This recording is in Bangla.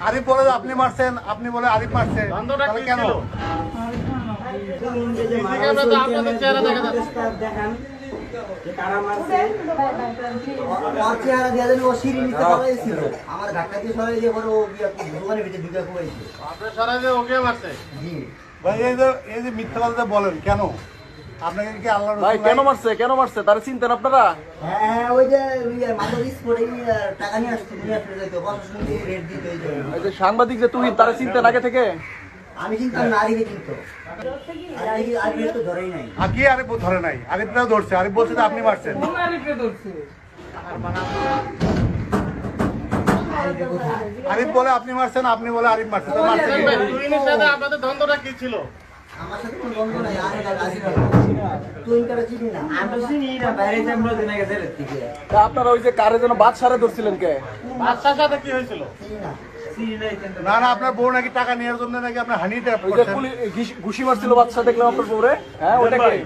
আরিফ বলে আপনি মারছেন আপনি বলে আরিফ মারছে। তাহলে কেন? আমার ধাক্কা দিয়ে সরাই দিয়ে পরে ও দোকানের ভিতরে ঢুকে আপনার ওকে মারছে। জি। ভাই এই যে এই যে মিথ্যা কথা বলেন কেন? আপনাকে আল্লাহ ভাই কেন মারছে? কেন মারছে? তারা চিনতেন আপনারা? হ্যাঁ ওই যে টাকা নিয়ে আসতো নিয়ে আসতে যাইতো প্রশাসন দিয়ে রেট দিত এই যে সাংবাদিক যে তুহিন তারা চিনতেন আগে থেকে? আমি চিন্তা না আরিফে কিন্তু। আরিফে আরিফে নাই। আগে আরিফ ধরে নাই। আরিফটাও ধরছে বলছে আপনি মারছেন। আরিফ বলে আপনি মারছেন আপনি বলে আরিফ মারছেন তো আপনাদের দ্বন্দ্বটা কি ছিল? আমার সাথে কোনো বন্ধু নাই আরিফ আর আরিফে তুই কারা চিনি না। আমি চিনি না বাইরে আমরা দিনে গেছে থেকে তা আপনারা ওই যে কারে যেন বাদ সারে ধরছিলেন কে? বাদশার সাথে কি হয়েছিল? না। না না আপনার বউ নাকি টাকা নেওয়ার জন্য নাকি আপনার হানি ঘুষি মারছিল বাচ্চা দেখলাম আপনার বউরে। হ্যাঁ ওটা কে?